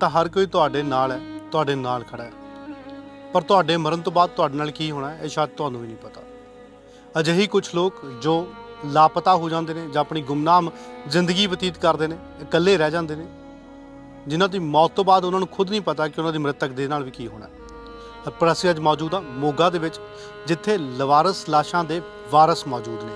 ਤਾਂ ਹਰ ਕੋਈ ਤੁਹਾਡੇ ਨਾਲ ਹੈ ਤੁਹਾਡੇ ਨਾਲ ਖੜਾ ਹੈ। ਪਰ ਤੁਹਾਡੇ ਮਰਨ ਤੋਂ ਬਾਅਦ ਤੁਹਾਡੇ ਨਾਲ ਕੀ ਹੋਣਾ ਹੈ, ਇਹ ਸ਼ਾਇਦ ਤੁਹਾਨੂੰ ਵੀ ਨਹੀਂ ਪਤਾ। ਅਜਿਹੀ ਕੁਝ ਲੋਕ ਜੋ ਲਾਪਤਾ ਹੋ ਜਾਂਦੇ ਨੇ ਜਾਂ ਆਪਣੀ ਗੁੰਮਨਾਮ ਜ਼ਿੰਦਗੀ ਬਤੀਤ ਕਰਦੇ ਨੇ ਇਕੱਲੇ ਰਹਿ ਜਾਂਦੇ ਨੇ ਜਿਨ੍ਹਾਂ ਦੀ ਮੌਤ ਤੋਂ ਬਾਅਦ ਉਹਨਾਂ ਨੂੰ ਖੁਦ ਨਹੀਂ ਪਤਾ ਕਿ ਉਹਨਾਂ ਦੀ ਮ੍ਰਿਤਕ ਦੇ ਨਾਲ ਵੀ ਕੀ ਹੋਣਾ ਪਰ ਅਸੀਂ ਅੱਜ ਮੌਜੂਦ ਹਾਂ ਮੋਗਾ ਦੇ ਵਿੱਚ ਜਿੱਥੇ ਲਵਾਰਸ ਲਾਸ਼ਾਂ ਦੇ ਵਾਰਸ ਮੌਜੂਦ ਨੇ।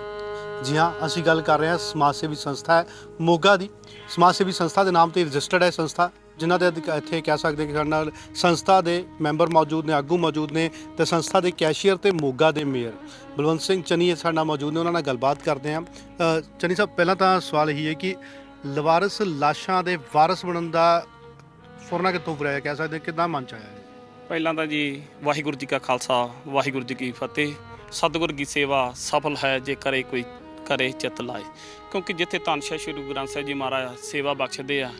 ਜੀ ਹਾਂ ਅਸੀਂ ਗੱਲ ਕਰ ਰਹੇ ਹਾਂ ਸਮਾਜ ਸੇਵੀ ਸੰਸਥਾ ਹੈ ਮੋਗਾ ਦੀ। ਸਮਾਜ ਸੇਵੀ ਸੰਸਥਾ ਦੇ ਨਾਮ ਤੇ ਰਜਿਸਟਰਡ ਹੈ ਸੰਸਥਾ। ਜਿਨ੍ਹਾਂ ਦੇ ਅਧਿਕ- ਇੱਥੇ ਕਹਿ ਸਕਦੇ ਕਿ ਸਾਡੇ ਨਾਲ ਸੰਸਥਾ ਦੇ ਮੈਂਬਰ ਮੌਜੂਦ ਨੇ ਆਗੂ ਮੌਜੂਦ ਨੇ ਤੇ ਸੰਸਥਾ ਦੇ ਕੈਸ਼ੀਅਰ ਤੇ ਮੋਗਾ ਦੇ ਮੇਅਰ। ਬਲਵੰਤ ਸਿੰਘ ਚਨੀ ਇਹ ਸਾਡੇ ਨਾਲ ਮੌਜੂਦ ਨੇ ਉਹਨਾਂ ਨਾਲ ਗੱਲਬਾਤ ਕਰਦੇ ਹਾਂ। ਅ, ਚਨੀ ਸਾਹਿਬ ਪਹਿਲਾਂ ਤਾਂ ਸਵਾਲ ਇਹੀ ਹੈ ਕਿ ਲਵਾਰਸ ਲਾਸ਼ਾਂ ਦੇ ਵਾਰਸ ਬਣਨ ਦਾ ਫੁਰਨਾ ਕਿੱਥੋਂ ਫਰਿਆ ਕਹਿ ਸਕਦੇ ਕਿਦਾਂ ਮਨ ਚ ਆਇਆ ਇਹ? ਪਹਿਲਾਂ ਤਾਂ ਜੀ ਵਾਹਿਗੁਰੂ ਜੀ ਕਾ ਖਾਲਸਾ ਵਾਹਿਗੁਰੂ ਜੀ ਕੀ ਫਤਿਹ। ਸਤਿਗੁਰ ਕੀ ਸੇਵਾ ਸਫਲ ਹੈ ਜੇ ਕਰੇ ਕੋਈ ਘਰੇ ਚਿਤ ਲਾਏ। ਕਿਉਂਕਿ ਜਿੱਥੇ ਧੰਨ ਸ਼੍ਰੀ ਗੁਰੂ ਗ੍ਰੰਥ ਸਾਹਿਬ ਜੀ ਮਹਾਰਾਜ ਸੇਵਾ ਬਖਸ਼ਦੇ ਆ,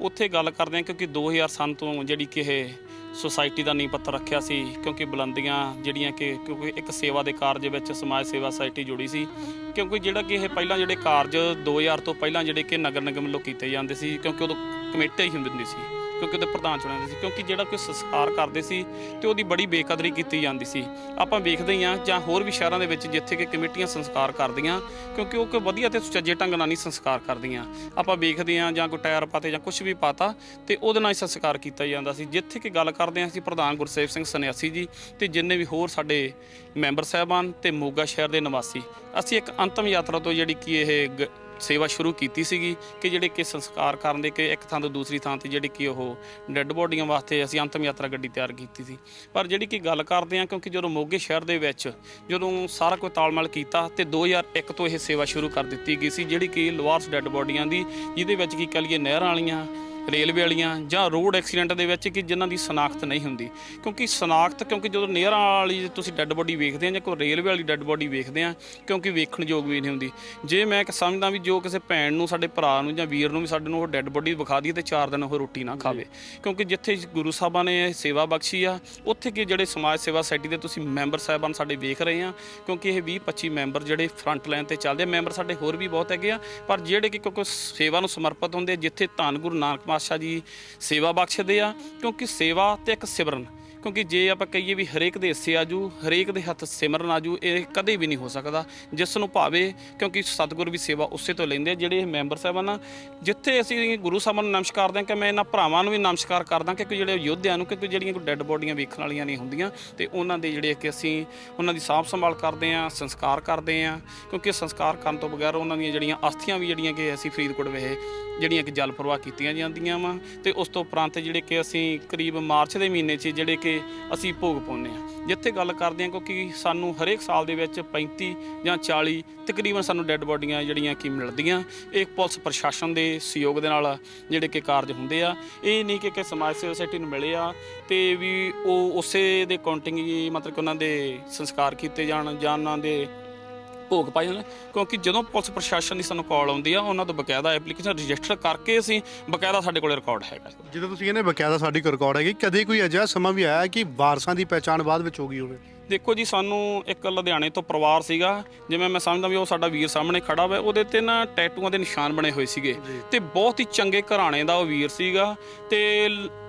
ਉੱਥੇ ਗੱਲ ਕਰਦੇ ਆ ਕਿਉਂਕਿ 2000 ਸੰਨ ਤੋਂ ਜਿਹੜੀ ਕਿ ਇਹ ਸੁਸਾਇਟੀ ਦਾ ਨੀਂਹ ਪੱਥਰ ਰੱਖਿਆ ਸੀ, ਕਿਉਂਕਿ ਬੁਲੰਦੀਆਂ ਜਿਹੜੀਆਂ ਕਿ ਕਿਉਂਕਿ ਇੱਕ ਸੇਵਾ ਦੇ ਕਾਰਜ ਵਿੱਚ ਸਮਾਜ ਸੇਵਾ ਸੁਸਾਇਟੀ ਜੁੜੀ ਸੀ, ਕਿਉਂਕਿ ਜਿਹੜਾ ਕਿ ਇਹ ਪਹਿਲਾਂ ਜਿਹੜੇ ਕਾਰਜ 2000 ਤੋਂ ਪਹਿਲਾਂ ਜਿਹੜੇ ਕਿ ਨਗਰ ਨਿਗਮ ਵੱਲੋਂ ਕੀਤੇ ਜਾਂਦੇ ਸੀ, ਕਿਉਂਕਿ ਉਦੋਂ ਕਮੇਟੀ ਹੀ ਹੁੰਦੀ ਸੀ। ਕਿਉਂਕਿ ਉਹਦੇ ਪ੍ਰਧਾਨ ਚੁਣਿਆ ਸੀ, ਕਿਉਂਕਿ ਜਿਹੜਾ ਕੋਈ ਸੰਸਕਾਰ ਕਰਦੇ ਸੀ ਤੇ ਉਹਦੀ ਬੜੀ ਬੇਕਦਰੀ ਕੀਤੀ ਜਾਂਦੀ ਸੀ। ਆਪਾਂ ਵੇਖਦੇ ਹੀ ਆ ਜਾਂ ਹੋਰ ਵੀ ਸ਼ਹਿਰਾਂ ਦੇ ਵਿੱਚ ਜਿੱਥੇ ਕਿ ਕਮੇਟੀਆਂ ਸੰਸਕਾਰ ਕਰਦੀਆਂ, ਕਿਉਂਕਿ ਉਹ ਕੋਈ ਵਧੀਆ ਤੇ ਸੁਚੱਜੇ ਢੰਗ ਨਾਲ ਨਹੀਂ ਸੰਸਕਾਰ ਕਰਦੀਆਂ। ਆਪਾਂ ਵੇਖਦੇ ਆ ਜਾਂ ਕੋਈ ਟਾਇਰ ਪਾਤੇ ਜਾਂ ਕੁਝ ਵੀ ਪਾਤਾ ਤੇ ਉਹਦੇ ਨਾਲ ਹੀ ਸੰਸਕਾਰ ਕੀਤਾ ਜਾਂਦਾ ਸੀ। ਜਿੱਥੇ ਕਿ ਗੱਲ ਕਰਦੇ ਆ ਅਸੀਂ ਪ੍ਰਧਾਨ ਗੁਰਸੇਵ ਸਿੰਘ ਸੰਨਿਆਸੀ ਜੀ ਤੇ ਜਿੰਨੇ ਵੀ ਹੋਰ ਸਾਡੇ ਮੈਂਬਰ ਸਾਹਿਬਾਨ ਤੇ ਮੋਗਾ ਸ਼ਹਿਰ ਦੇ ਨਿਵਾਸੀ। ਅਸੀਂ ਇੱਕ ਅੰਤਮ ਯਾਤਰਾ ਤੋਂ ਜਿਹੜੀ ਕਿ ਇਹ ਗ- ਸੇਵਾ ਸ਼ੁਰੂ ਕੀਤੀ ਸੀਗੀ ਕਿ ਜਿਹੜੇ ਕਿ ਸੰਸਕਾਰ ਕਰਨ ਦੇ ਕਿ ਇੱਕ ਥਾਂ ਤੋਂ ਦੂਸਰੀ ਥਾਂ ਤੇ ਜਿਹੜੀ ਕਿ ਉਹ ਡੈੱਡ ਬੋਡੀਆਂ ਵਾਸਤੇ ਅਸੀਂ ਅੰਤਮ ਯਾਤਰਾ ਗੱਡੀ ਤਿਆਰ ਕੀਤੀ ਸੀ। ਪਰ ਜਿਹੜੀ ਕਿ ਗੱਲ ਕਰਦੇ ਆ ਕਿਉਂਕਿ ਜਦੋਂ ਮੋਗੇ ਸ਼ਹਿਰ ਦੇ ਵਿੱਚ ਜਦੋਂ ਸਾਰਾ ਕੁਝ ਤਾਲਮੇਲ ਕੀਤਾ ਤੇ 2001 ਤੋਂ ਇਹ ਸੇਵਾ ਸ਼ੁਰੂ ਕਰ ਦਿੱਤੀ ਗਈ ਸੀ, ਜਿਹੜੀ ਕਿ ਲਵਾਰਸ ਡੈੱਡ ਬੋਡੀਆਂ ਦੀ, ਜਿਹਦੇ ਵਿੱਚ ਕੀ ਕਹ ਲਈਏ ਨਹਿਰਾਂ ਵਾਲੀਆਂ ਰੇਲਵੇ ਵਾਲੀਆਂ ਜਾਂ ਰੋਡ ਐਕਸੀਡੈਂਟ ਦੇ ਵਿੱਚ ਕਿ ਜਿਨ੍ਹਾਂ ਦੀ ਸਨਾਖਤ ਨਹੀਂ ਹੁੰਦੀ। ਕਿਉਂਕਿ ਸਨਾਖਤ, ਕਿਉਂਕਿ ਜਦੋਂ ਨਹਿਰਾਂ ਵਾਲੀ ਤੁਸੀਂ ਡੈੱਡ ਬੋਡੀ ਵੇਖਦੇ ਆ ਜਾਂ ਕੋਈ ਰੇਲਵੇ ਵਾਲੀ ਡੈੱਡ ਬੋਡੀ ਵੇਖਦੇ ਆ, ਕਿਉਂਕਿ ਵੇਖਣ ਯੋਗ ਵੀ ਨਹੀਂ ਹੁੰਦੀ। ਜੇ ਮੈਂ ਕਿ ਸਮਝਦਾ ਵੀ ਜੋ ਕਿਸੇ ਭੈਣ ਨੂੰ, ਸਾਡੇ ਭਰਾ ਨੂੰ ਜਾਂ ਵੀਰ ਨੂੰ ਵੀ ਸਾਡੇ ਨੂੰ ਉਹ ਡੈੱਡ ਬੋਡੀ ਵਿਖਾ ਦਈਏ ਤੇ ਚਾਰ ਦਿਨ ਉਹ ਰੋਟੀ ਨਾ ਖਾਵੇ। ਕਿਉਂਕਿ ਜਿੱਥੇ ਗੁਰੂ ਸਾਹਿਬਾਂ ਨੇ ਇਹ ਸੇਵਾ ਬਖਸ਼ੀ ਆ, ਉੱਥੇ ਕਿ ਜਿਹੜੇ ਸਮਾਜ ਸੇਵਾ ਸੋਸਾਇਟੀ ਦੇ ਤੁਸੀਂ ਮੈਂਬਰ ਸਾਹਿਬਾਨ ਸਾਡੇ ਵੇਖ ਰਹੇ ਆ, ਕਿਉਂਕਿ ਇਹ 20 25 ਮੈਂਬਰ ਜਿਹੜੇ ਫਰੰਟ ਲਾਈਨ ਤੇ ਚੱਲਦੇ ਆ, ਮੈਂਬਰ ਸਾਡੇ ਹੋਰ ਵੀ ਬਹੁਤ ਹੈਗੇ ਆ, ਪਰ ਜਿਹੜੇ ਕਿ ਕਿਉਂਕਿ ਸੇਵਾ ਨੂੰ ਸਮਰਪਿਤ ਹੁੰਦੇ ਆ, ਜਿੱਥੇ ਧੰਨ ਗੁਰੂ ਨਾਨਕ ਪਾਤਸ਼ਾਹ ਜੀ ਸੇਵਾ ਬਖਸ਼ਦੇ ਆ ਕਿਉਂਕਿ ਸੇਵਾ ਤੇ ਇੱਕ ਸਿਮਰਨ। ਕਿਉਂਕਿ ਜੇ ਆਪਾਂ ਕਹੀਏ ਵੀ ਹਰੇਕ ਦੇ ਹਿੱਸੇ ਆਜੂ ਹਰੇਕ ਦੇ ਹੱਥ ਸਿਮਰਨ ਆਜੂ ਇਹ ਕਦੇ ਵੀ ਨਹੀਂ ਹੋ ਸਕਦਾ। ਜਿਸ ਨੂੰ ਭਾਵੇ ਕਿਉਂਕਿ ਸਤਿਗੁਰ ਵੀ ਸੇਵਾ ਉਸੇ ਤੋਂ ਲੈਂਦੇ ਆ, ਜਿਹੜੇ ਇਹ ਮੈਂਬਰ ਸਾਹਿਬਾਨ ਆ ਜਿੱਥੇ ਅਸੀਂ ਗੁਰੂ ਸਾਹਿਬਾਨ ਨੂੰ ਨਮਸਕਾਰ ਕਰਦੇ ਹਾਂ ਕਿ ਮੈਂ ਇਹਨਾਂ ਭਰਾਵਾਂ ਨੂੰ ਵੀ ਨਮਸਕਾਰ ਕਰਦਾ ਕਿ ਜਿਹੜੇ ਯੋਧਿਆਂ ਨੂੰ ਕਿਉਂਕਿ ਜਿਹੜੀਆਂ ਕੋਈ ਡੈੱਡ ਬੋਡੀਆਂ ਵੇਖਣ ਵਾਲੀਆਂ ਨਹੀਂ ਹੁੰਦੀਆਂ, ਤੇ ਉਹਨਾਂ ਦੇ ਜਿਹੜੇ ਕਿ ਅਸੀਂ ਉਹਨਾਂ ਦੀ ਸਾਂਭ ਸੰਭਾਲ ਕਰਦੇ ਆ, ਸੰਸਕਾਰ ਕਰਦੇ ਆ, ਕਿਉਂਕਿ ਸੰਸਕਾਰ ਕਰਨ ਤੋਂ ਬਗੈਰ ਉਹਨਾਂ ਦੀਆਂ ਜਿਹੜੀਆਂ ਅਸਥੀਆਂ ਵੀ ਜਿਹੜੀਆਂ ਕਿ ਅਸੀਂ ਫਰੀਦਕੋਟ ਵੇਹੇ ਜਿਹੜੀਆਂ ਕਿ ਜਲ ਪ੍ਰਵਾਹ ਕੀਤੀਆਂ ਜਾਂਦੀਆਂ ਵਾ, ਤੇ ਉਸ ਤੋਂ ਉਪਰੰਤ ਜਿਹੜੇ ਕਿ ਅਸੀਂ ਕਰੀਬ ਮਾਰਚ ਦੇ ਮਹੀਨੇ 'ਚ ਜਿਹੜੇ ਕਿ ਅਸੀਂ ਭੋਗ ਪਾਉਂਦੇ ਹਾਂ। ਜਿੱਥੇ ਗੱਲ ਕਰਦੇ ਹਾਂ ਕਿਉਂਕਿ ਸਾਨੂੰ ਹਰੇਕ ਸਾਲ ਦੇ ਵਿੱਚ 35 ਜਾਂ 40 ਤਕਰੀਬਨ ਸਾਨੂੰ ਡੈੱਡ ਬੋਡੀਆਂ ਜਿਹੜੀਆਂ ਕਿ ਮਿਲਦੀਆਂ, ਇਹ ਪੁਲਿਸ ਪ੍ਰਸ਼ਾਸਨ ਦੇ ਸਹਿਯੋਗ ਦੇ ਨਾਲ ਜਿਹੜੇ ਕਿ ਕਾਰਜ ਹੁੰਦੇ ਆ। ਇਹ ਨਹੀਂ ਕਿ ਕਿ ਸਮਾਜ ਸੇਵਾ ਸੋਸਾਇਟੀ ਨੂੰ ਮਿਲੇ ਆ ਤੇ ਵੀ ਉਹ ਉਸੇ ਦੇ ਕਾਊਂਟਿੰਗ ਮਤਲਬ ਕਿ ਉਹਨਾਂ ਦੇ ਸੰਸਕਾਰ ਕੀਤੇ ਜਾਣ ਜਾਂ ਉਹਨਾਂ ਦੇ ਭੋਗ ਪਾਈ ਜਾਣ ਕਿਉਂਕਿ ਜਦੋਂ ਪੁਲਿਸ ਪ੍ਰਸ਼ਾਸਨ ਦੀ ਸਾਨੂੰ ਕਾਲ ਆਉਂਦੀ ਆ, ਉਹਨਾਂ ਤੋਂ ਬਕਾਇਦਾ ਐਪਲੀਕੇਸ਼ਨ ਰਜਿਸਟਰ ਕਰਕੇ ਅਸੀਂ ਬਕਾਇਦਾ ਸਾਡੇ ਕੋਲੇ ਰਿਕਾਰਡ ਹੈਗਾ। ਜਦੋਂ ਤੁਸੀਂ ਕਹਿੰਦੇ ਬਕਾਇਦਾ ਸਾਡੀ ਰਿਕਾਰਡ ਹੈਗੀ, ਕਦੇ ਕੋਈ ਅਜਿਹਾ ਸਮਾਂ ਵੀ ਆਇਆ ਕਿ ਵਾਰਸਾਂ ਦੀ ਪਹਿਚਾਣ ਬਾਅਦ ਵਿੱਚ ਹੋ ਗਈ ਹੋਵੇ? ਦੇਖੋ ਜੀ ਸਾਨੂੰ ਇੱਕ ਲੁਧਿਆਣੇ ਤੋਂ ਪਰਿਵਾਰ ਸੀਗਾ। ਜਿਵੇਂ ਮੈਂ ਸਮਝਦਾ ਵੀ ਉਹ ਸਾਡਾ ਵੀਰ ਸਾਹਮਣੇ ਖੜਾ ਹੋਇਆ ਉਹਦੇ ਤੇ ਨਾ ਟੈਟੂਆਂ ਦੇ ਨਿਸ਼ਾਨ ਬਣੇ ਹੋਏ ਸੀਗੇ। ਤੇ ਬਹੁਤ ਹੀ ਚੰਗੇ ਘਰਾਣੇ ਦਾ ਉਹ ਵੀਰ ਸੀਗਾ। ਤੇ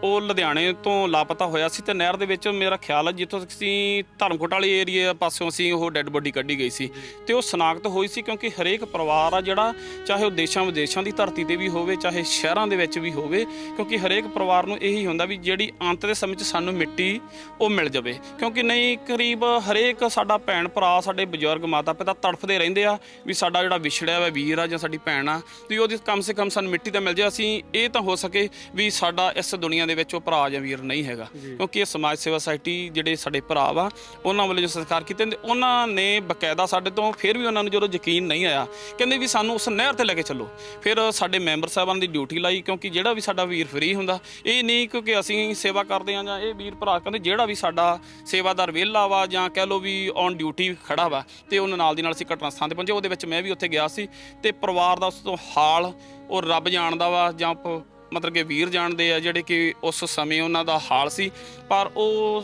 ਉਹ ਲੁਧਿਆਣੇ ਤੋਂ ਲਾਪਤਾ ਹੋਇਆ ਸੀ ਤੇ ਨਹਿਰ ਦੇ ਵਿੱਚ ਮੇਰਾ ਖਿਆਲ ਹੈ ਜਿੱਥੋਂ ਅਸੀਂ ਧਰਮਕੋਟ ਵਾਲੇ ਏਰੀਆ ਪਾਸਿਓਂ ਅਸੀਂ ਉਹ ਡੈੱਡ ਬੋਡੀ ਕੱਢੀ ਗਈ ਸੀ। ਤੇ ਉਹ ਸਨਾਖਤ ਹੋਈ ਸੀ ਕਿਉਂਕਿ ਹਰੇਕ ਪਰਿਵਾਰ ਆ ਜਿਹੜਾ ਚਾਹੇ ਉਹ ਦੇਸ਼ਾਂ ਵਿਦੇਸ਼ਾਂ ਦੀ ਧਰਤੀ ਤੇ ਵੀ ਹੋਵੇ ਚਾਹੇ ਸ਼ਹਿਰਾਂ ਦੇ ਵਿੱਚ ਵੀ ਹੋਵੇ ਕਿਉਂਕਿ ਹਰੇਕ ਪਰਿਵਾਰ ਨੂੰ ਇਹੀ ਹੁੰਦਾ ਵੀ ਜਿਹੜੀ ਅੰਤ ਦੇ ਸਮੇਂ 'ਚ ਸਾਨੂੰ ਮਿੱਟੀ ਉਹ ਮਿਲ ਜਾਵੇ। ਕਿਉਂਕਿ ਨਹੀਂ ਕਰੀਬ ਹਰੇਕ ਸਾਡਾ ਭੈਣ ਭਰਾ ਸਾਡੇ ਬਜ਼ੁਰਗ ਮਾਤਾ ਪਿਤਾ ਤੜਫਦੇ ਰਹਿੰਦੇ ਆ ਵੀ ਸਾਡਾ ਜਿਹੜਾ ਵਿਛੜਿਆ ਹੋਇਆ ਵੀਰ ਆ ਜਾਂ ਸਾਡੀ ਭੈਣ ਆ ਵੀ ਉਹਦੀ ਕਮ ਸੇ ਕਮ ਸਾਨੂੰ ਮਿੱਟੀ ਤਾਂ ਮਿਲ ਜਾਏ ਅਸੀਂ ਇਹ ਤਾਂ ਹੋ ਸਕੇ ਵੀ ਸਾਡਾ ਇਸ ਦੁਨੀਆ ਦੇ ਵਿੱਚ ਉਹ ਭਰਾ ਜਾਂ ਵੀਰ ਨਹੀਂ ਹੈਗਾ। ਕਿਉਂਕਿ ਇਹ ਸਮਾਜ ਸੇਵਾ ਸੁਸਾਇਟੀ ਜਿਹੜੇ ਸਾਡੇ ਭਰਾ ਵਾ ਉਹਨਾਂ ਵੱਲੋਂ ਜੋ ਸੰਸਕਾਰ ਕੀਤੇ ਨੇ ਉਹਨਾਂ ਨੇ ਬਕਾਇਦਾ ਸਾਡੇ ਤੋਂ ਫਿਰ ਵੀ ਉਹਨਾਂ ਨੂੰ ਜਦੋਂ ਯਕੀਨ ਨਹੀਂ ਆਇਆ ਕਹਿੰਦੇ ਵੀ ਸਾਨੂੰ ਉਸ ਨਹਿਰ ਤੇ ਲੈ ਕੇ ਚੱਲੋ। ਫਿਰ ਸਾਡੇ ਮੈਂਬਰ ਸਾਹਿਬਾਨ ਦੀ ਡਿਊਟੀ ਲਾਈ ਕਿਉਂਕਿ ਜਿਹੜਾ ਵੀ ਸਾਡਾ ਵੀਰ ਫ੍ਰੀ ਹੁੰਦਾ ਇਹ ਨਹੀਂ ਕਿਉਂਕਿ ਅਸੀਂ ਸੇਵਾ ਕਰਦੇ ਆ ਜਾਂ ਇਹ ਵੀਰ ਭਰਾ ਕਹਿੰਦੇ ਜਿਹੜਾ ਵੀ ਸਾਡਾ ਸੇਵਾਦਾਰ ਵਿਹਲਾ ਵਾ ਜਾਂ ਕਹਿ ਲਓ ਵੀ ਔਨ ਡਿਊਟੀ ਖੜਾ ਵਾ ਤੇ ਉਹਨਾਂ ਨਾਲ ਦੀ ਨਾਲ ਅਸੀਂ ਘਟਨਾ ਸਥਾਨ ਤੇ ਪਹੁੰਚੇ, ਉਹਦੇ ਵਿੱਚ ਮੈਂ ਵੀ ਉੱਥੇ ਗਿਆ ਸੀ ਤੇ ਪਰਿਵਾਰ ਦਾ ਉਸ ਤੋਂ ਹਾਲ ਉਹ ਰੱਬ ਜਾਣਦਾ ਵਾ ਜਾਂ ਮਤਲਬ ਕਿ ਵੀਰ ਜਾਣਦੇ ਆ ਜਿਹੜੇ ਕਿ ਉਸ ਸਮੇਂ ਉਹਨਾਂ ਦਾ ਹਾਲ ਸੀ, ਪਰ ਉਹ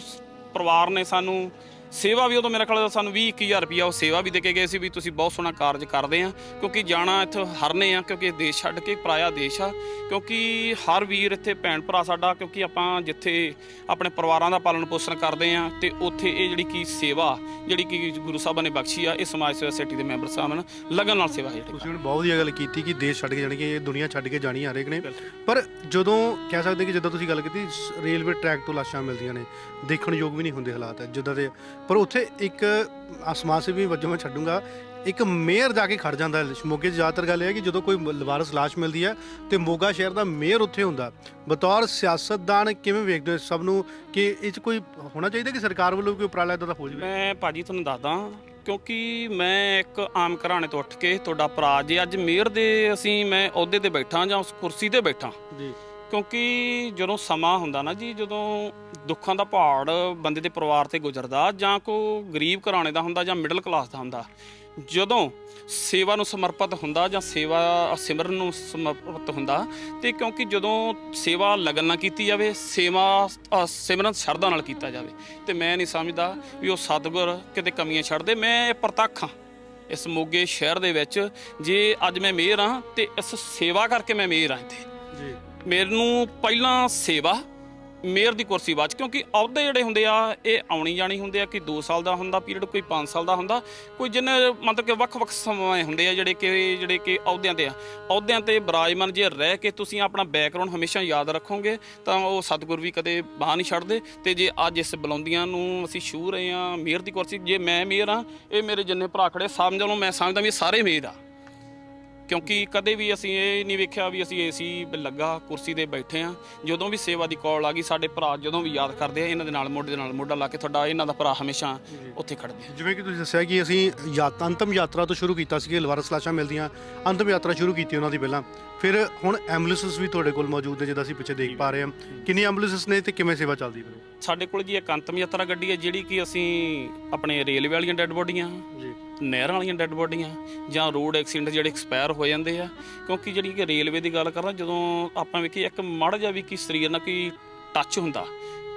ਪਰਿਵਾਰ ਨੇ ਸਾਨੂੰ ਸੇਵਾ ਵੀ ਉਦੋਂ ਮੇਰਾ ਖਿਆਲ ਸਾਨੂੰ 20 21000 ਰੁਪਇਆ ਉਹ ਸੇਵਾ ਵੀ ਦੇ ਕੇ ਗਏ ਸੀ ਵੀ ਤੁਸੀਂ ਬਹੁਤ ਸੋਹਣਾ ਕਾਰਜ ਕਰਦੇ ਆ, ਕਿਉਂਕਿ ਜਾਣਾ ਇੱਥੋਂ ਹਰਨੇ ਆ, ਕਿਉਂਕਿ ਇਹ ਦੇਸ਼ ਛੱਡ ਕੇ ਪਰਾਇਆ ਦੇਸ਼ ਆ, ਕਿਉਂਕਿ ਹਰ ਵੀਰ ਇੱਥੇ ਭੈਣ ਭਰਾ ਸਾਡਾ, ਕਿਉਂਕਿ ਆਪਾਂ ਜਿੱਥੇ ਆਪਣੇ ਪਰਿਵਾਰਾਂ ਦਾ ਪਾਲਣ ਪੋਸ਼ਣ ਕਰਦੇ ਆ, ਤੇ ਉੱਥੇ ਇਹ ਜਿਹੜੀ ਕੀ ਸੇਵਾ, ਜਿਹੜੀ ਕਿ ਗੁਰੂ ਸਾਹਿਬਾਂ ਨੇ ਬਖਸ਼ੀ ਆ, ਇਹ ਸਮਾਜ ਸੇਵਾ ਸੋਸਾਇਟੀ ਦੇ ਮੈਂਬਰ ਸਾਹਿਬ ਨੇ ਲਗਨ ਨਾਲ ਸੇਵਾ ਜਿਹੜੀ। ਤੁਸੀਂ ਹੁਣ ਬਹੁਤ ਵਧੀਆ ਗੱਲ ਕੀਤੀ ਕਿ ਦੇਸ਼ ਛੱਡ ਕੇ, ਜਾਣੀ ਕਿ ਇਹ ਦੁਨੀਆ ਛੱਡ ਕੇ ਜਾਣੀ ਹਰੇਕ ਨੇ। ਪਰ ਜਦੋਂ ਕਹਿ ਸਕਦੇ ਕਿ ਜਦੋਂ ਤੁਸੀਂ ਗੱਲ ਕੀਤੀ, ਰੇਲਵੇ ਟਰੈਕ ਤੋਂ ਲਾਸ਼ਾਂ ਮਿਲਦੀਆਂ ਨੇ, ਦੇਖਣ ਯੋਗ ਵੀ ਨਹੀਂ ਹੁੰਦੇ ਹਾਲਾਤ, ਜਿੱਦਾਂ ਦੇ ਪਰ ਉੱਥੇ ਇੱਕ ਆਹ ਸਮਾਜ ਸੇਵੀ ਵਜੋਂ ਮੈਂ ਛੱਡੂੰਗਾ ਇੱਕ ਮੇਅਰ ਜਾ ਕੇ ਖੜ ਜਾਂਦਾ ਹੈ। ਮੋਗੇ 'ਚ ਜ਼ਿਆਦਾਤਰ ਗੱਲ ਇਹ ਹੈ ਕਿ ਜਦੋਂ ਕੋਈ ਲਵਾਰਸ ਲਾਸ਼ ਮਿਲਦੀ ਹੈ ਤੇ ਮੋਗਾ ਸ਼ਹਿਰ ਦਾ ਮੇਅਰ ਉੱਥੇ ਹੁੰਦਾ। ਬਤੌਰ ਸਿਆਸਤਦਾਨ ਕਿਵੇਂ ਵੇਖਦੇ ਹੋ ਇਸ ਸਭ ਨੂੰ? ਕਿ ਇਹ 'ਚ ਕੋਈ ਹੋਣਾ ਚਾਹੀਦਾ ਕਿ ਸਰਕਾਰ ਵੱਲੋਂ ਕੋਈ ਉਪਰਾਲਾ ਇਦਾਂ ਦਾ ਹੋ ਜਾਵੇ? ਮੈਂ ਭਾਜੀ ਤੁਹਾਨੂੰ ਦੱਸਦਾ ਕਿਉਂਕਿ ਮੈਂ ਇੱਕ ਆਮ ਘਰਾਣੇ ਤੋਂ ਉੱਠ ਕੇ ਤੁਹਾਡਾ ਭਰਾ ਜੇ ਅੱਜ ਮੇਅਰ ਦੇ ਅਸੀਂ ਮੈਂ ਅਹੁਦੇ ਤੇ ਬੈਠਾ ਜਾਂ ਉਸ ਕੁਰਸੀ ਤੇ ਬੈਠਾ ਜੀ। ਕਿਉਂਕਿ ਜਦੋਂ ਸਮਾਂ ਹੁੰਦਾ ਨਾ ਜੀ ਜਦੋਂ ਦੁੱਖਾਂ ਦਾ ਪਹਾੜ ਬੰਦੇ ਦੇ ਪਰਿਵਾਰ ਤੇ ਗੁਜ਼ਰਦਾ ਜਾਂ ਕੋ ਗਰੀਬ ਘਰਾਣੇ ਦਾ ਹੁੰਦਾ ਜਾਂ ਮਿਡਲ ਕਲਾਸ ਦਾ ਹੁੰਦਾ ਜਦੋਂ ਸੇਵਾ ਨੂੰ ਸਮਰਪਿਤ ਹੁੰਦਾ ਜਾਂ ਸੇਵਾ ਸਿਮਰਨ ਨੂੰ ਸਮਰਪਿਤ ਹੁੰਦਾ ਤੇ ਕਿਉਂਕਿ ਜਦੋਂ ਸੇਵਾ ਲਗਨ ਨਾਲ ਕੀਤੀ ਜਾਵੇ ਸੇਵਾ ਸਿਮਰਨ ਸ਼ਰਧਾ ਨਾਲ ਕੀਤਾ ਜਾਵੇ ਤੇ ਮੈਂ ਨਹੀਂ ਸਮਝਦਾ ਵੀ ਉਹ ਸਤਿਗੁਰ ਕਿਤੇ ਕਮੀਆਂ ਛੱਡਦੇ ਮੈਂ ਇਹ ਪ੍ਰਤੱਖ ਹਾਂ। ਇਸ ਮੋਗੇ ਸ਼ਹਿਰ ਦੇ ਵਿੱਚ ਜੇ ਅੱਜ ਮੈਂ ਮੇਅਰ ਹਾਂ ਤੇ ਇਸ ਸੇਵਾ ਕਰਕੇ ਮੈਂ ਮੇਅਰ ਹਾਂ ਇੱਥੇ। ਜੀ। ਮੈਨੂੰ ਪਹਿਲਾਂ ਸੇਵਾ ਮੇਅਰ ਦੀ ਕੁਰਸੀ ਬਾਅਦ 'ਚ, ਕਿਉਂਕਿ ਅਹੁਦੇ ਜਿਹੜੇ ਹੁੰਦੇ ਆ ਇਹ ਆਉਣੀ ਜਾਣੀ ਹੁੰਦੇ ਆ ਕਿ 2 ਸਾਲ ਦਾ ਹੁੰਦਾ ਪੀਰੀਅਡ ਕੋਈ 5 ਸਾਲ ਦਾ ਹੁੰਦਾ। ਕੋਈ ਜਿੰਨੇ ਮਤਲਬ ਕਿ ਵੱਖ-ਵੱਖ ਸਮੇਂ ਹੁੰਦੇ ਆ ਜਿਹੜੇ ਕਿ ਜਿਹੜੇ ਕਿ ਅਹੁਦਿਆਂ ਤੇ ਆ। ਅਹੁਦਿਆਂ ਤੇ ਬਰਾਜਮਾਨ ਜੇ ਰਹਿ ਕੇ ਤੁਸੀਂ ਆਪਣਾ ਬੈਕਗ੍ਰਾਉਂਡ ਹਮੇਸ਼ਾ ਯਾਦ ਰੱਖੋਗੇ ਤਾਂ ਉਹ ਸਤਿਗੁਰ ਵੀ ਕਦੇ ਬਾਹ ਨਹੀਂ ਛੱਡਦੇ। ਤੇ ਜੇ ਅੱਜ ਇਸ ਬੁਲੰਦੀਆਂ ਨੂੰ ਅਸੀਂ ਛੂ ਰਹੇ ਆ ਮੇਅਰ ਦੀ ਕੁਰਸੀ ਜੇ ਮੈਂ ਮੇਅਰ ਆ ਇਹ ਮੇਰੇ ਜਿੰਨੇ ਭਰਾ ਖੜੇ ਸਮਝ ਲਓ ਮੈਂ ਸਮਝਦਾ ਵੀ ਇਹ ਸਾਰੇ ਮੇਅਰ ਆ। ਕਿਉਂਕਿ ਕਦੇ ਵੀ ਅਸੀਂ ਇਹ ਨਹੀਂ ਵੇਖਿਆ ਵੀ ਅਸੀਂ ਏਸੀ ਲੱਗਾ ਕੁਰਸੀ ਤੇ ਬੈਠੇ ਆ ਜਦੋਂ ਵੀ ਸੇਵਾ ਦੀ ਕਾਲ ਆ ਗਈ ਸਾਡੇ ਭਰਾ ਜਦੋਂ ਵੀ ਯਾਦ ਕਰਦੇ ਆ ਇਹਨਾਂ ਦੇ ਨਾਲ ਮੋਢੇ ਦੇ ਨਾਲ ਮੋਢਾ ਲਾ ਕੇ ਤੁਹਾਡਾ ਇਹਨਾਂ ਦਾ ਭਰਾ ਹਮੇਸ਼ਾ ਉੱਥੇ ਖੜਦੇ ਆ। ਜਿਵੇਂ ਕਿ ਤੁਸੀਂ ਦੱਸਿਆ ਕਿ ਅਸੀਂ ਯਾਤ ਅੰਤਮ ਯਾਤਰਾ ਤੋਂ ਸ਼ੁਰੂ ਕੀਤਾ ਸੀ ਕਿ ਲਵਾਰਸ ਲਾਸ਼ਾਂ ਮਿਲਦੀਆਂ ਅੰਤਮ ਯਾਤਰਾ ਸ਼ੁਰੂ ਕੀਤੀ ਉਹਨਾਂ ਦੀ ਪਹਿਲਾਂ। ਫਿਰ ਹੁਣ ਐਂਬੂਲੈਂਸਸ ਵੀ ਤੁਹਾਡੇ ਕੋਲ ਮੌਜੂਦ ਨੇ ਜਿੱਦਾਂ ਅਸੀਂ ਪਿੱਛੇ ਦੇਖ ਪਾ ਰਹੇ ਹਾਂ। ਕਿੰਨੀ ਐਂਬੂਲੈਂਸਸ ਨੇ ਤੇ ਕਿਵੇਂ ਸੇਵਾ ਚੱਲਦੀ ਹੈ ਸਾਡੇ ਕੋਲ ਜੀ ਇੱਕ ਅੰਤਮ ਯਾਤਰਾ ਗੱਡੀ ਹੈ ਜਿਹੜੀ ਕਿ ਅਸੀਂ ਆਪਣੇ ਰੇਲਵੇ ਵਾਲੀਆਂ ਡੈੱਡ ਬੋਡੀਆਂ ਜੀ। ਨਹਿਰਾਂ ਵਾਲੀਆਂ ਡੈੱਡ ਬੋਡੀਆਂ ਜਾਂ ਰੋਡ ਐਕਸੀਡੈਂਟ ਜਿਹੜੇ ਐਕਸਪਾਇਰ ਹੋ ਜਾਂਦੇ ਆ। ਕਿਉਂਕਿ ਜਿਹੜੀ ਕਿ ਰੇਲਵੇ ਦੀ ਗੱਲ ਕਰਾਂ ਜਦੋਂ ਆਪਾਂ ਵੇਖੀ ਇੱਕ ਮੜ ਜਾ ਵੀ ਕੀ ਸਰੀਰ ਨਾਲ ਕੋਈ ਟੱਚ ਹੁੰਦਾ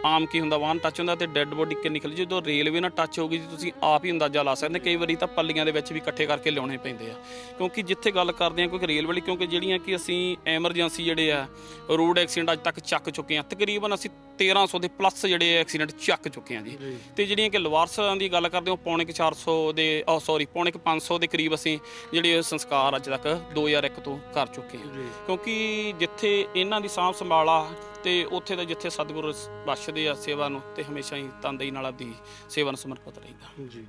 ਆਮ ਕੀ ਹੁੰਦਾ, ਵਾਹਨ ਟੱਚ ਹੁੰਦਾ ਤੇ ਡੈੱਡ ਬੋਡੀ ਕਿ ਨਿਕਲ ਜਦੋਂ ਰੇਲਵੇ ਨਾਲ ਟੱਚ ਹੋਊਗੀ ਜੀ, ਤੁਸੀਂ ਆਪ ਹੀ ਅੰਦਾਜ਼ਾ ਲਾ ਸਕਦੇ ਕਈ ਵਾਰੀ ਤਾਂ ਪੱਲੀਆਂ ਦੇ ਵਿੱਚ ਵੀ ਇਕੱਠੇ ਕਰਕੇ ਲਿਆਉਣੇ ਪੈਂਦੇ ਆ। ਕਿਉਂਕਿ ਜਿੱਥੇ ਗੱਲ ਕਰਦੇ ਆ ਕੋਈ ਰੇਲ ਵਾਲੀ, ਕਿਉਂਕਿ ਜਿਹੜੀਆਂ ਕਿ ਅਸੀਂ ਐਮਰਜੈਂਸੀ ਜਿਹੜੇ ਆ ਰੋਡ ਐਕਸੀਡੈਂਟ ਅੱਜ ਤੱਕ ਚੱਕ ਚੁੱਕੇ ਆ ਤਕਰੀਬਨ ਅਸੀਂ 1300 ਦੇ ਪਲੱਸ ਜਿਹੜੇ ਐਕਸੀਡੈਂਟ ਚੱਕ ਚੁੱਕੇ ਆ ਜੀ। ਤੇ ਜਿਹੜੀਆਂ ਕਿ ਲਵਾਰਸਾਂ ਦੀ ਗੱਲ ਕਰਦੇ ਹਾਂ ਪੌਣੇ ਕੁ 400 ਦੇ ਉਹ ਸੌਰੀ ਪੌਣੇ ਕੁ 500 ਦੇ ਕਰੀਬ ਅਸੀਂ ਜਿਹੜੇ ਸੰਸਕਾਰ ਅੱਜ ਤੱਕ 2001 ਤੋਂ ਕਰ ਚੁੱਕੇ ਹਾਂ ਕਿਉਂਕਿ ਜਿੱਥੇ ਇਹਨਾਂ ਦੀ ਸਾਂਭ ਸੰਭਾਲਾ ਤੇ ਉੱਥੇ ਦਾ ਜਿੱਥੇ ਸਤਿਗੁਰੂ ਬਖਸ਼ਦੇ ਆ ਸੇਵਾ ਨੂੰ ਤੇ ਹਮੇਸ਼ਾ ਹੀ ਤਨਦੇਹੀ ਨਾਲ ਆਪਦੀ ਸੇਵਾ ਨੂੰ ਸਮਰਪਿਤ ਰਹਿੰਦਾ। ਜੀ।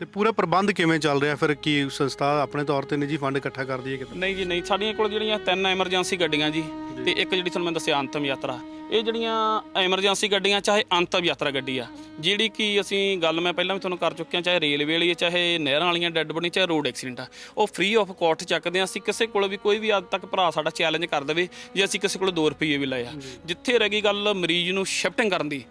ਤੇ ਪੂਰਾ ਪ੍ਰਬੰਧ ਕਿਵੇਂ ਚੱਲ ਰਿਹਾ? ਫਿਰ ਕੀ ਸੰਸਥਾ ਆਪਣੇ ਤੌਰ ਤੇ ਨਿੱਜੀ ਫੰਡ ਇਕੱਠਾ ਕਰਦੀ ਹੈ ਕਿਤੇ? ਨਹੀਂ ਜੀ ਨਹੀਂ। ਸਾਡੀਆਂ ਕੋਲ ਜਿਹੜੀਆਂ ਤਿੰਨ ਐਮਰਜੈਂਸੀ ਗੱਡੀਆਂ ਜੀ ਤੇ ਇੱਕ ਜਿਹੜੀ ਤੁਹਾਨੂੰ ਮੈਂ ਦੱਸਿਆ ਅੰਤਮ ਯਾਤਰਾ। ਇਹ ਜਿਹੜੀਆਂ ਐਮਰਜੈਂਸੀ ਗੱਡੀਆਂ ਚਾਹੇ ਅੰਤਮ ਯਾਤਰਾ ਗੱਡੀ ਆ ਜਿਹੜੀ ਕਿ ਅਸੀਂ ਗੱਲ ਮੈਂ ਪਹਿਲਾਂ ਵੀ ਤੁਹਾਨੂੰ ਕਰ ਚੁੱਕਿਆ ਚਾਹੇ ਰੇਲਵੇ ਵਾਲੀ ਹੈ ਚਾਹੇ ਨਹਿਰਾਂ ਵਾਲੀਆਂ ਡੈੱਡ ਬੋਡੀ ਚਾਹੇ ਰੋਡ ਐਕਸੀਡੈਂਟ ਆ ਉਹ ਫ੍ਰੀ ਆਫ ਕਾਸਟ ਚੱਕਦੇ ਆ ਅਸੀਂ ਕਿਸੇ ਕੋਲ ਵੀ ਕੋਈ ਵੀ ਅੱਜ ਤੱਕ ਭਰਾ ਸਾਡਾ ਚੈਲੰਜ ਕਰ ਦੇਵੇ ਜੇ ਅਸੀਂ ਕਿਸੇ ਕੋਲ 2 ਰੁਪਏ ਵੀ ਲਏ ਆ। ਜਿੱਥੇ ਰਹਿ ਗਈ ਗੱਲ ਮਰੀਜ਼ ਨੂੰ ਸ਼ਿਫਟਿੰਗ ਕਰਨ ਦੀ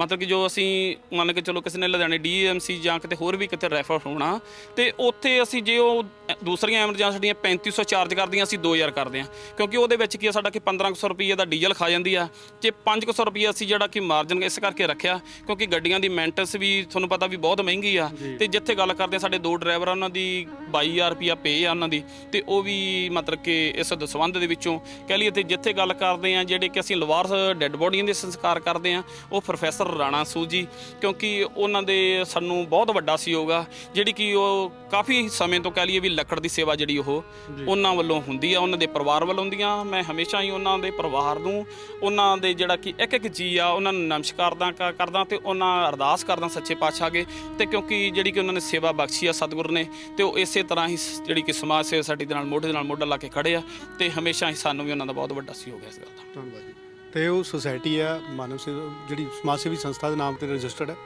ਮਤਲਬ ਕਿ ਜੋ ਅਸੀਂ ਮੰਨ ਕੇ ਚਲੋ ਕਿਸੇ ਨੇ ਲੁਧਿਆਣੇ ਡੀਐਮਸੀ ਜਾਂ ਕਿਤੇ ਹੋਰ ਵੀ ਕਿਤੇ ਰੈਫਰ ਹੋਣਾ ਤੇ ਉੱਥੇ ਅਸੀਂ ਜੇ ਉਹ ਦੂਸਰੀਆਂ ਐਮਰਜੈਂਸੀ ਦੀਆਂ 3500 ਚਾਰਜ ਕਰਦੀਆਂ ਅਸੀਂ 2000 ਕਰਦੇ ਹਾਂ। ਕਿਉਂਕਿ ਉਹਦੇ ਵਿੱਚ ਕੀ ਆ ਸਾਡਾ ਕਿ 1500 ਰੁਪਏ ਦਾ ਡੀਜ਼ਲ ਖਾ ਜਾਂਦੀ ਆ। ਤੇ 500 ਰੁਪਏ ਅਸੀਂ ਜਿਹੜਾ ਕਿ ਮਾਰਜਨ ਇਸ ਕਰਕੇ ਰੱਖਿਆ ਕਿਉਂਕਿ ਗੱਡੀਆਂ ਦੀ ਮੇਨਟੇਨੈਂਸ ਵੀ ਤੁਹਾਨੂੰ ਪਤਾ ਵੀ ਬਹੁਤ ਮਹਿੰਗੀ ਆ। ਤੇ ਜਿੱਥੇ ਗੱਲ ਕਰਦੇ ਆ ਸਾਡੇ ਦੋ ਡਰਾਈਵਰ ਉਹਨਾਂ ਦੀ 22000 ਰੁਪਿਆ ਪੇ ਆ ਉਹਨਾਂ ਦੀ। ਤੇ ਉਹ ਵੀ ਮਤਲਬ ਕਿ ਇਸ ਦਸਵੰਧ ਦੇ ਵਿੱਚੋਂ ਕਹਿ ਲਈਏ ਤੇ ਜਿੱਥੇ ਗੱਲ ਕਰਦੇ ਆ ਜਿਹੜੇ ਕਿ ਅਸੀਂ ਲਵਾਰਸ ਡੈੱਡ ਬੋਡੀਆਂ ਦੇ ਸੰਸਕਾਰ ਕਰਦੇ ਆ ਉਹ ਪ੍ਰੋਫੈਸਰ ਰਾਣਾ ਸੂਜੀ ਕਿਉਂਕਿ ਉਹਨਾਂ ਦੇ ਸਾਨੂੰ ਬਹੁਤ ਵੱਡਾ ਸਹਿਯੋਗ ਆ ਜਿਹੜੀ ਕਿ ਉਹ ਕਾਫੀ ਸਮੇਂ ਤੋਂ ਕਹਿ ਲਈਏ ਵੀ ਲੱਕੜ ਦੀ ਸੇਵਾ ਜਿਹੜੀ ਉਹ ਉਹਨਾਂ ਵੱਲੋਂ ਹੁੰਦੀ ਆ ਉਹਨਾਂ ਦੇ ਪਰਿਵਾਰ ਵੱਲੋਂ ਹੁੰਦੀਆਂ ਮੈਂ ਹਮੇਸ਼ਾ ਹੀ ਉਹਨਾਂ ਦੇ ਪਰਿਵਾਰ ਨੂੰ ਉਹਨਾਂ ਦੇ ਜਿਹੜਾ ਕਿ ਇੱਕ ਇੱਕ ਜੀ ਆ ਉਹਨਾਂ ਨੂੰ ਨਮਸਕਾਰ ਕਰਦਾ ਤੇ ਉਹਨਾਂ ਅਰਦਾਸ ਕਰਦਾ ਸੱਚੇ ਪਾਤਸ਼ਾਹ ਅੱਗੇ। ਤੇ ਕਿਉਂਕਿ ਜਿਹੜੀ ਕਿ ਉਹਨਾਂ ਨੇ ਸੇਵਾ ਬਖਸ਼ੀ ਆ ਸਤਿਗੁਰ ਨੇ ਤੇ ਉਹ ਇਸੇ ਤਰ੍ਹਾਂ ਹੀ ਜਿਹੜੀ ਕਿ ਸਮਾਜ ਸੇਵਾ ਸਾਡੀ ਦੇ ਨਾਲ ਮੋਢੇ ਦੇ ਨਾਲ ਮੋਢਾ ਲਾ ਕੇ ਖੜੇ ਆ ਤੇ ਹਮੇਸ਼ਾ ਹੀ ਸਾਨੂੰ ਵੀ ਉਹਨਾਂ ਦਾ ਬਹੁਤ ਵੱਡਾ ਸਹਿਯੋਗ ਹੈ ਇਸ ਗੱਲ ਦਾ। ਧੰਨਵਾਦ ਜੀ। ਤੇ ਉਹ ਸੁਸਾਇਟੀ ਆ, ਮਾਨਵ ਸੇਵਾ ਜਿਹੜੀ ਸਮਾਜ ਸੇਵੀ ਸੰਸਥਾ ਦੇ ਨਾਮ ਤੇ ਰਜਿਸਟਰਡ ਹੈ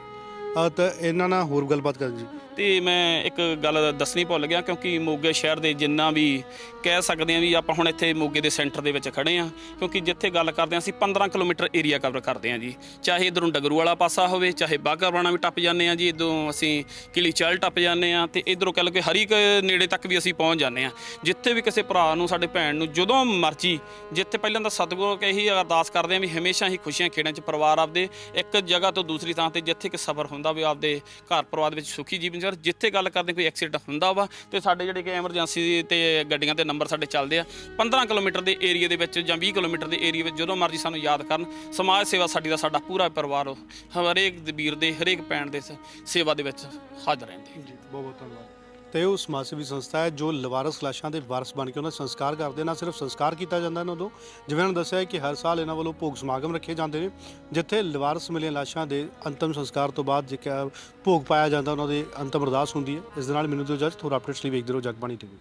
ਤਾਂ ਇਹਨਾਂ ਨਾਲ ਹੋਰ ਗੱਲਬਾਤ ਕਰ ਜੀ। ਤੇ ਮੈਂ ਇੱਕ ਗੱਲ ਦੱਸਣੀ ਭੁੱਲ ਗਿਆ, ਕਿਉਂਕਿ ਮੋਗੇ ਸ਼ਹਿਰ ਦੇ ਜਿੰਨਾ ਵੀ ਕਹਿ ਸਕਦੇ ਆ ਵੀ ਆਪਾਂ ਹੁਣ ਇੱਥੇ ਮੋਗੇ ਦੇ ਸੈਂਟਰ ਦੇ ਵਿੱਚ ਖੜੇ ਆ ਕਿਉਂਕਿ ਜਿੱਥੇ ਗੱਲ ਕਰਦੇ ਆ ਅਸੀਂ 15 ਕਿਲੋਮੀਟਰ ਏਰੀਆ ਕਵਰ ਕਰਦੇ ਆ ਜੀ। ਚਾਹੇ ਇਧਰੋਂ ਡਗਰੂ ਵਾਲਾ ਪਾਸਾ ਹੋਵੇ, ਚਾਹੇ ਬਾਘਾਪੁਰਾਣਾ ਵੀ ਟੱਪ ਜਾਂਦੇ ਆ ਜੀ ਇਦੋਂ ਅਸੀਂ ਕਿਲੀ ਚਲ ਟੱਪ ਜਾਂਦੇ ਆ ਤੇ ਇਧਰੋਂ ਕਹਿ ਲਓ ਕਿ ਹਰ ਇੱਕ ਨੇੜੇ ਤੱਕ ਵੀ ਅਸੀਂ ਪਹੁੰਚ ਜਾਂਦੇ ਆ ਜਿੱਥੇ ਵੀ ਕਿਸੇ ਭਰਾ ਨੂੰ, ਸਾਡੇ ਭੈਣ ਨੂੰ, ਜਦੋਂ ਮਰਜ਼ੀ, ਜਿੱਥੇ ਪਹਿਲਾਂ ਤਾਂ ਸਤਿਗੁਰੂ ਕਹੀ ਅਰਦਾਸ ਕਰਦੇ ਆ ਵੀ ਹਮੇਸ਼ਾ ਹੀ ਖੁਸ਼ੀਆਂ ਖੇੜਾਂ 'ਚ ਪਰਿਵਾਰ ਆਪਦੇ, ਇੱਕ ਜਗ੍ਹਾ ਤੋਂ ਦੂਸਰੀ ਥਾਂ ਤੇ ਜਿੱਥੇ ਕਿ ਸਫ਼ਰ ਹੁੰਦਾ ਵੀ ਆਪਦੇ ਘਰ ਪਰਿਵਾਰ ਦੇ ਵਿੱਚ ਸੁਖੀ ਜੀਵਨ ਜਰ ਜਿੱਥੇ ਗੱਲ ਕਰਦੇ ਕੋਈ ਐਕਸੀਡੈਂਟ ਹੁੰਦਾ ਵਾ ਤੇ ਸਾਡੇ ਜਿਹੜੇ ਕਿ ਐਮਰਜੈਂਸੀ ਤੇ ਗੱਡੀਆਂ ਦੇ ਨੰਬਰ ਸਾਡੇ ਚੱਲਦੇ ਆ 15 ਕਿਲੋਮੀਟਰ ਦੇ ਏਰੀਆ ਦੇ ਵਿੱਚ ਜਾਂ 20 ਕਿਲੋਮੀਟਰ ਦੇ ਏਰੀਆ ਵਿੱਚ ਜਦੋਂ ਮਰਜ਼ੀ ਸਾਨੂੰ ਯਾਦ ਕਰਨ, ਸਮਾਜ ਸੇਵਾ ਸਾਡੀ ਦਾ ਸਾਡਾ ਪੂਰਾ ਪਰਿਵਾਰ ਹਰੇਕ ਵੀਰ ਦੇ, ਹਰੇਕ ਭੈਣ ਦੇ ਸੇਵਾ ਦੇ ਵਿੱਚ ਹਾਜ਼ਰ ਰਹਿੰਦੇ। ਜੀ ਬਹੁਤ ਬਹੁਤ ਧੰਨਵਾਦ। ਤੇ ਉਹ ਸਮਾਜ ਸੇਵੀ ਸੰਸਥਾ ਹੈ ਜੋ ਲਵਾਰਸ ਲਾਸ਼ਾਂ ਦੇ ਵਾਰਸ ਬਣ ਕੇ ਉਹਨਾਂ ਦਾ ਸੰਸਕਾਰ ਕਰਦੇ ਨਾ ਸਿਰਫ ਸੰਸਕਾਰ ਕੀਤਾ ਜਾਂਦਾ ਇਹਨਾਂ ਤੋਂ, ਜਿਵੇਂ ਉਹਨਾਂ ਦੱਸਿਆ ਹੈ ਕਿ ਹਰ ਸਾਲ ਇਹਨਾਂ ਵੱਲੋਂ ਭੋਗ ਸਮਾਗਮ ਰੱਖੇ ਜਾਂਦੇ ਨੇ, ਜਿੱਥੇ ਲਵਾਰਸ ਮਿਲੀਆਂ ਲਾਸ਼ਾਂ ਦੇ ਅੰਤਮ ਸੰਸਕਾਰ ਤੋਂ ਬਾਅਦ ਜਿਹੜਾ ਭੋਗ ਪਾਇਆ ਜਾਂਦਾ ਉਹਨਾਂ ਦੇ ਅੰਤਮ ਅਰਦਾਸ ਹੁੰਦੀ ਹੈ। ਇਸ ਦੇ ਨਾਲ ਮੈਨੂੰ ਤੋਂ ਜੱਜ ਥੋੜਾ ਅਪਡੇਟਸ ਲਈ ਵੇਖਦੇ ਰਹੋ ਜਗਬਾਣੀ ਟੀਵੀ।